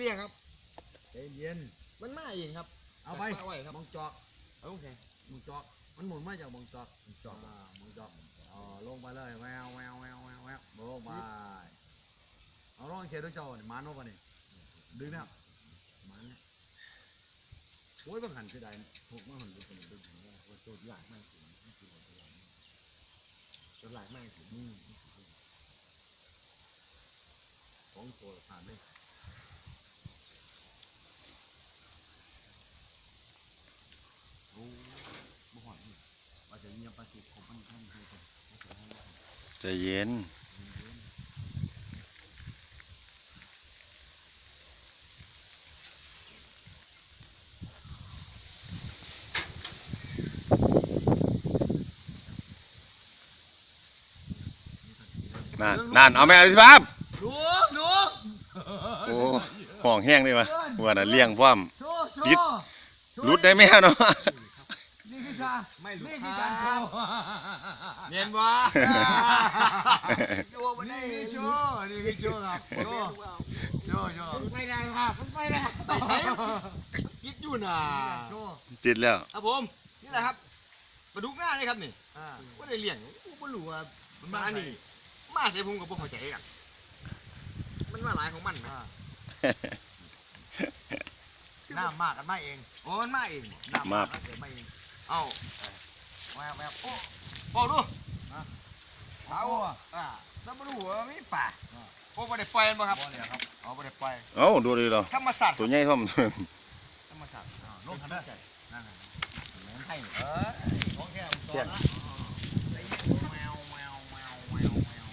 เรียกครับใจเย็น มันมาเองครับเอาไปไว้ครับมองจอกเอาโอเคมองจอก มันหมุนมาจากมองจอกมองจอกมองจอกอ๋อลงไปเลยแววแววแววแววแววลงไปเอาลองเขียนด้วยจอนี่มันลงไปนี่ดึงนะครับมันเนี่ยโอ้ยบางหันเสียดายถูกมาหันดูคนดึงว่าตัวหลากมากถึงนี่คือตัวหลากมากตัวหลากมากถึงของตัวผ่านเลย โอ้บ่หอยนี่ว่าจะเงียบปลาสิผมมันท่านคือคนไม่เคยให้ว่าใจเย็น นั่นนั่นเอาแม่สิครับลุกลุก โอ้ห้องแห้งเลยวะว่าน่ะเลี้ยงพร้อม โชว์โชติด ว์รุดได้ไหมฮะเนาะ นี่คือการไม่รู้นี่คคือรัการโชบว์เนียนวะดูมันนี่คือโชว์นี่คือโชว์ครับโชว์โชว์โชว์ไม่ได้ครับไม่ได้ไปใช้คิดอยู่น่ะโชว์ติดแล้ว ครับผมนี่แหละครับปลาดุกหน้านี่ครับนี่อ่าว่าได้เลี้ยงกูไม่รู้ว่ามันมานี่มาใส่ผมกับพวกเข้าใจกันมันมาหลายของมันนะห น้ามากกันมาเองอ๋อมันมาเองบ่หน้ามากกันเกิดมาเอง เอ้าแววแววโอ้บอกดูเอาอะอ่าแล้วมาดูว่ามีป่าพวกบ่ได้ปล่อยมันบ่ครับบ่เลยครับอ๋อบ่ได้ปล่อยเอ้าดูดิเราธรรมศาสตร์ตัวใหญ่พร้อมธรรมศาสตร์อ่าลงกันเด้อนั่นน่ะเหมือนให้เออของแค่ผมตัวนะแมวแมวแมวแมวแมว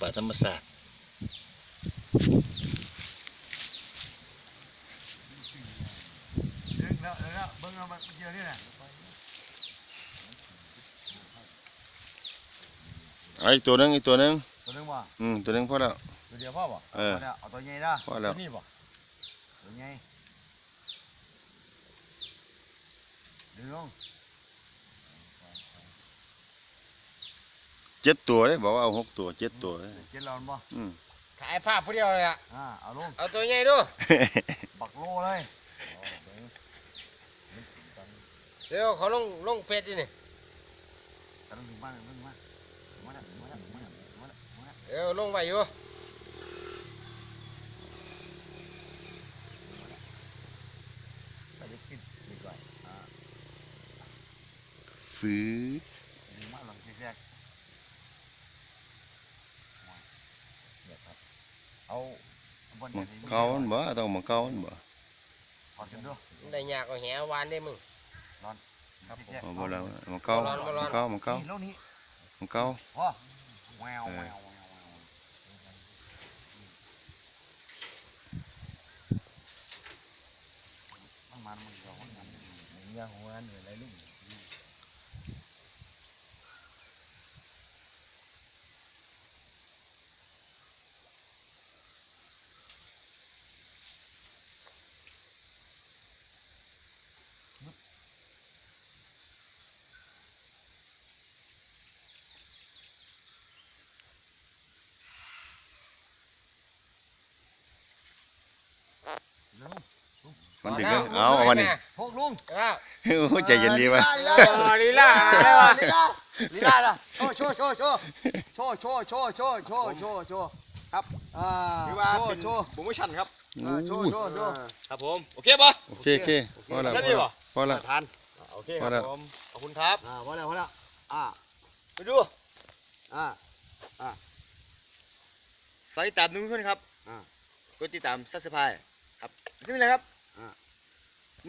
ป่าธรรมศาสตร์เรื่องแล้วแล้วเบิ่งเอามาเจอนี่น่ะเอาอีกตัวหนึงอีกตัวหนึงตัวนึงบ่อืมตัวหนึงพอแล้ว ตัวเดียวพ่อบ่เออาเอาตัวใหญ่ด้ะพอแล้ว ตัวนี้บ่ตัวใหญ่ดึงลง เจ็ดตัวเลยบอกว่าเอาหกตัวเจ็ดตัวเลยเจ็ดร้อนบ่อืมถ่ายภาพผู้เดียวเลยอะอ่าเอาลงเอาตัวใหญ่ดูบักโลเลยเดี๋ยวเขาลงลงเฟซดินี่แต่ต้องถึงบ้านถึงบ้านมาแล้วมาแล้วมาแล้วมาแล้วมาแล้วเดี๋ยวลงไปอยู่ไปดึกกิน câu anh bữa tao mà câu anh ba? Đây nhà của hẹ quan đi mừng. Không bao lâu, makaw, makaw, makaw, makaw. Hãy subscribe cho kênh Ghiền Mì Gõ Để không bỏ lỡ những video มันถึงแล้วเอาเอามานี่พวกลุงครับโอ้ยใจเย็นดีวะลีลาลีลาลีลาลีลาล่ะโชว์โชว์โชว์โชว์โชว์โชว์โชว์โชว์โชว์โชว์โชว์ครับอ่าถือว่าโชเป็ว์นโชว์โปรโมชั่นครับอ่าโชว์โชว์โชว์ครับผมโอเคป่ะโอเคโอเคพอแล้วแค่พอนี้แล้วเหรอพอแล้วทานโอเคคพอแล้รับวผมขอบคุณครับอ่าพอแล้วพอแล้วอ่าไปดูอ่าฝากติดตามทุกคนครับอ่ากดติดตามซับสไครต์ ครับนี่แหละครับ